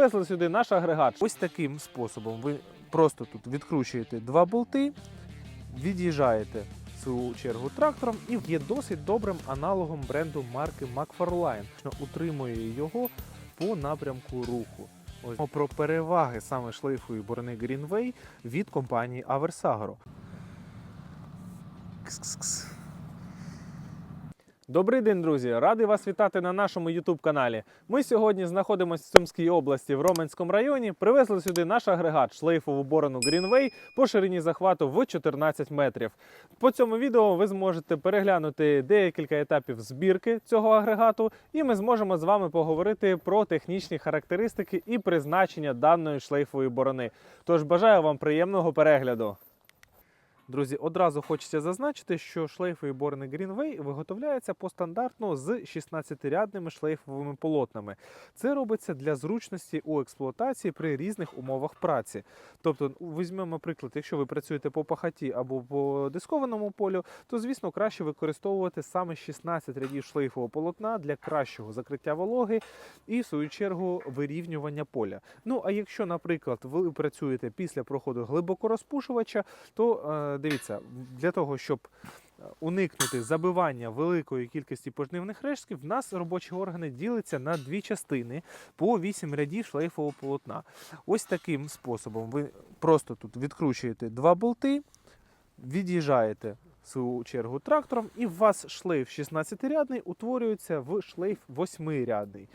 Привезли сюди наш агрегат. Ось таким способом ви просто тут відкручуєте два болти, від'їжджаєте в свою чергу трактором і є досить добрим аналогом бренду марки McFarlane. Утримує його по напрямку руху. Ось про переваги саме шлейфової борони Greenway від компанії Aversagro. Кс-кс-кс. Добрий день, друзі! Радий вас вітати на нашому youtube каналі. Ми сьогодні знаходимося в Сумській області в Роменському районі. Привезли сюди наш агрегат шлейфову борону Greenway по ширині захвату в 14 метрів. По цьому відео ви зможете переглянути декілька етапів збірки цього агрегату, і ми зможемо з вами поговорити про технічні характеристики і призначення даної шлейфової борони. Тож бажаю вам приємного перегляду. Друзі, одразу хочеться зазначити, що шлейфові борони Greenway виготовляються по стандартно з 16-рядними шлейфовими полотнами. Це робиться для зручності у експлуатації при різних умовах праці. Тобто, візьмемо приклад, якщо ви працюєте по пахаті або по дискованому полю, то звісно краще використовувати саме 16 рядів шлейфового полотна для кращого закриття вологи і, в свою чергу, вирівнювання поля. Ну а якщо, наприклад, ви працюєте після проходу глибокорозпушувача, то е, дивіться, для того, щоб е, уникнути забивання великої кількості пожнивних рештків, в нас робочі органи діляться на дві частини по 8 рядів шлейфового полотна. Ось таким способом ви просто тут відкручуєте два болти, від'їжджаєте свою чергу трактором, і у вас шлейф 16-рядний утворюється в шлейф 8-рядний.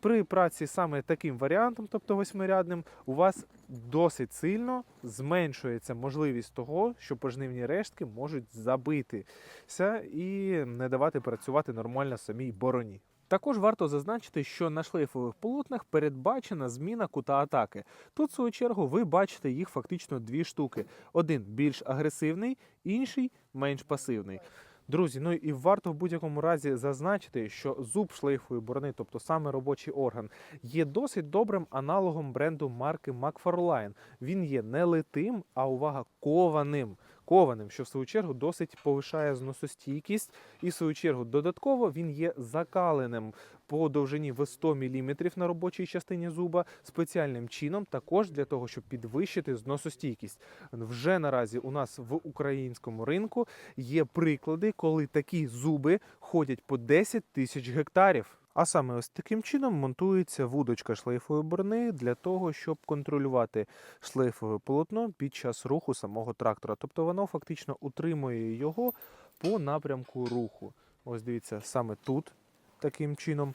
При, праці саме таким варіантом, тобто восьмирядним, у вас досить сильно зменшується можливість того, що пожнивні рештки можуть забитися і не давати працювати нормально самій бороні. Також варто зазначити, що на шлейфових полотнах передбачена зміна кута атаки. Тут, в свою чергу, ви бачите їх фактично дві штуки: один більш агресивний, інший менш пасивний. Друзі, ну і варто в будь-якому разі зазначити, що зуб шлейфової борони, тобто саме робочий орган, є досить добрим аналогом бренду марки McFarlane. Він є не литим, а увага кованим. Кованим, що в свою чергу досить повишає зносостійкість, і в свою чергу додатково він є закаленим по довжині в 100 мм на робочій частині зуба спеціальним чином, також для того, щоб підвищити зносостійкість. Вже наразі у нас в українському ринку є приклади, коли такі зуби ходять по 10 тисяч гектарів. А саме ось таким чином монтується вудочка шлейфової борони для того, щоб контролювати шлейфове полотно під час руху самого трактора. Тобто воно фактично утримує його по напрямку руху. Ось дивіться, саме тут таким чином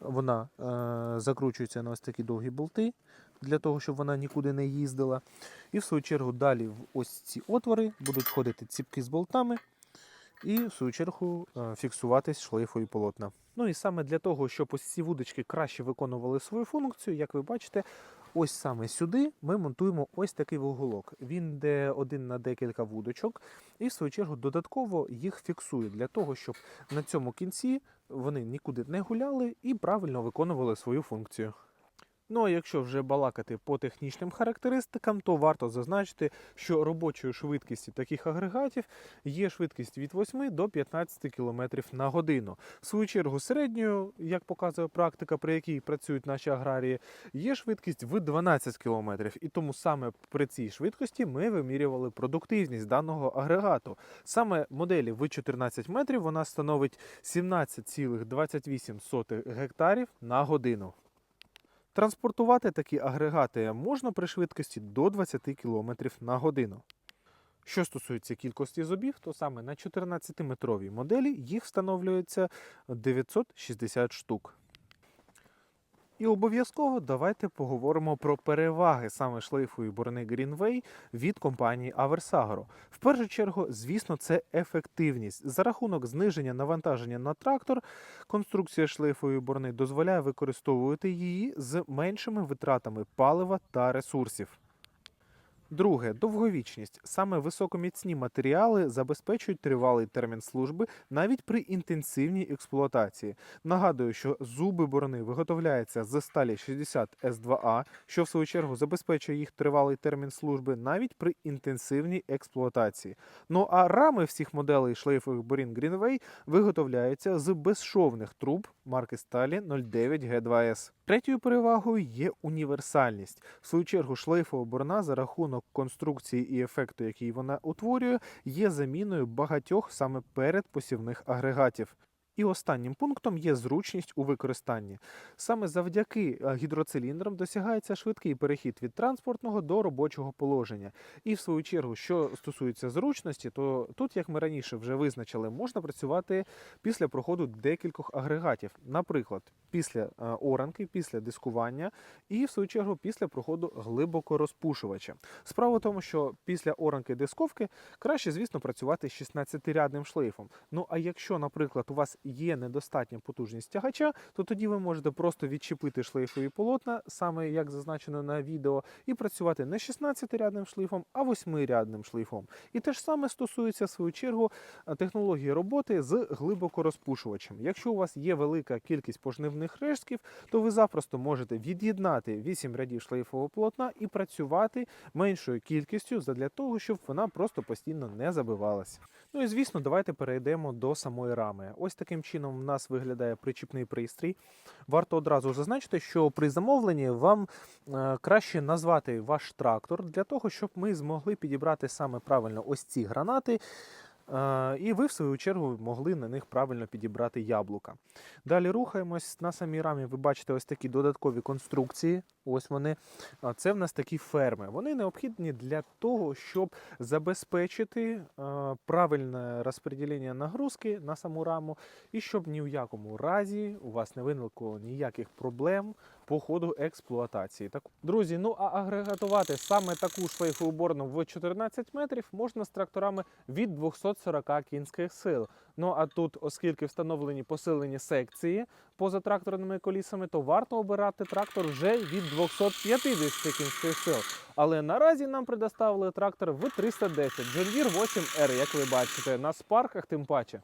вона е, закручується на ось такі довгі болти для того, щоб вона нікуди не їздила. І в свою чергу далі в ось ці отвори будуть входити ціпки з болтами і в свою чергу е, фіксуватись шлейфові полотна. Ну і саме для того, щоб ось ці вудочки краще виконували свою функцію, як ви бачите, ось саме сюди ми монтуємо ось такий вуголок. Він йде один на декілька вудочок, і в свою чергу додатково їх фіксує для того, щоб на цьому кінці вони нікуди не гуляли і правильно виконували свою функцію. Ну а якщо вже балакати по технічним характеристикам, то варто зазначити, що робочою швидкістю таких агрегатів є швидкість від 8 до 15 км на годину. В свою чергу, середньою, як показує практика, при якій працюють наші аграрії, є швидкість в 12 км. І тому саме при цій швидкості ми вимірювали продуктивність даного агрегату. Саме моделі в 14 метрів вона становить 17,28 гектарів на годину. Транспортувати такі агрегати можна при швидкості до 20 км на годину. Що стосується кількості зубів, то саме на 14-метровій моделі їх встановлюється 960 штук. І обов'язково давайте поговоримо про переваги саме шлейфової борони Greenway від компанії Aversagro. В першу чергу, звісно, це ефективність. За рахунок зниження навантаження на трактор, конструкція шлейфової борони дозволяє використовувати її з меншими витратами палива та ресурсів. Друге довговічність. Саме високоміцні матеріали забезпечують тривалий термін служби навіть при інтенсивній експлуатації. Нагадую, що зуби борони виготовляються з сталі 60 С2А, що в свою чергу забезпечує їх тривалий термін служби навіть при інтенсивній експлуатації. Ну а рами всіх моделей шлейфових борін Greenway виготовляються з безшовних труб марки сталі 09 G2S. Третьою перевагою є універсальність. В свою чергу шлейфова борона за рахунок конструкції і ефекту, який вона утворює, є заміною багатьох саме передпосівних агрегатів. І останнім пунктом є зручність у використанні. Саме завдяки е, гідроциліндрам досягається швидкий перехід від транспортного до робочого положення. І в свою чергу, що стосується зручності, то тут, як ми раніше вже визначили, можна працювати після проходу декількох агрегатів, наприклад, після е, оранки, після дискування, і в свою чергу після проходу глибокорозпушувача. Справа в тому, що після оранки дисковки краще, звісно, працювати 16-рядним шлейфом. Ну а якщо, наприклад, у вас є недостатня потужність тягача, то тоді ви можете просто відчепити шлейфові полотна, саме як зазначено на відео, і працювати не 16-рядним шлейфом, а 8-рядним шлейфом. І те ж саме стосується, в свою чергу, е, технології роботи з глибокорозпушувачем. Якщо у вас є велика кількість пожнивних рештків, то ви запросто можете від'єднати 8 рядів шлейфового полотна і працювати меншою кількістю задля того, щоб вона просто постійно не забивалася. Ну і звісно, давайте перейдемо до самої рами. Ось таким чином в нас виглядає причіпний пристрій. Варто одразу зазначити, що при замовленні вам е, краще назвати ваш трактор для того, щоб ми змогли підібрати саме правильно ось ці гранати. е, І ви, в свою чергу, могли на них правильно підібрати яблука. Далі рухаємось. На самій рамі ви бачите ось такі додаткові конструкції. Ось вони. Це в нас такі ферми. Вони необхідні для того, щоб забезпечити правильне розподілення нагрузки на саму раму, і щоб ні в якому разі у вас не виникло ніяких проблем по ходу експлуатації. Так, друзі, ну а агрегатувати саме таку шлейфову борну в 14 метрів можна з тракторами від 240 кінських сил. Ну а тут, оскільки встановлені посилені секції поза тракторними колісами, то варто обирати трактор вже від 250 кінських сил. Але наразі нам предоставили трактор в 310 John Deere 8R, як ви бачите, на спарках тим паче.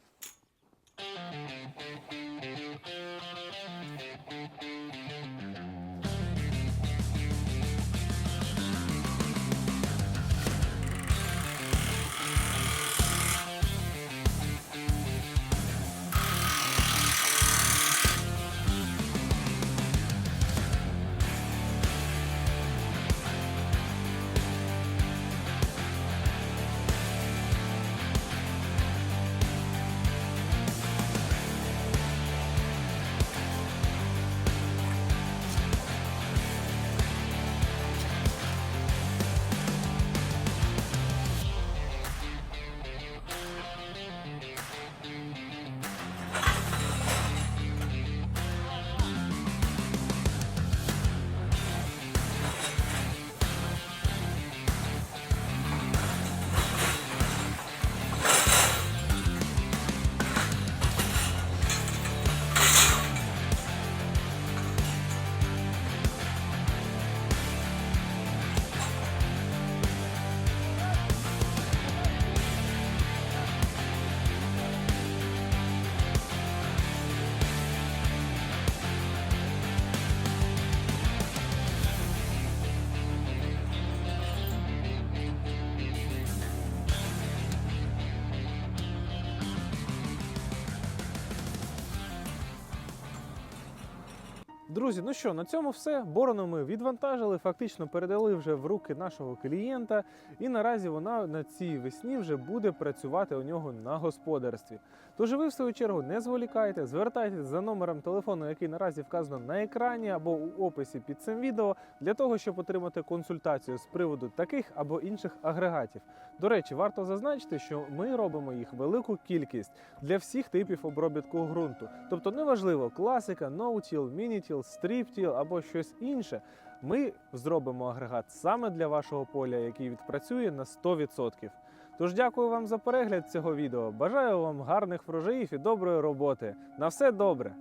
Друзі, ну що, на цьому все. Борону ми відвантажили, фактично передали вже в руки нашого клієнта, і наразі вона на цій весні вже буде працювати у нього на господарстві. Тож ви, в свою чергу, не зволікайте, звертайтесь за номером телефону, який наразі вказано на екрані або у описі під цим відео, для того, щоб отримати консультацію з приводу таких або інших агрегатів. До речі, варто зазначити, що ми робимо їх велику кількість для всіх типів обробітку ґрунту. Тобто неважливо, класика, ноутіл, мінітіл, стріптіл або щось інше. Ми зробимо агрегат саме для вашого поля, який відпрацює на 100%. Тож дякую вам за перегляд цього відео. Бажаю вам гарних врожаїв і доброї роботи. На все добре!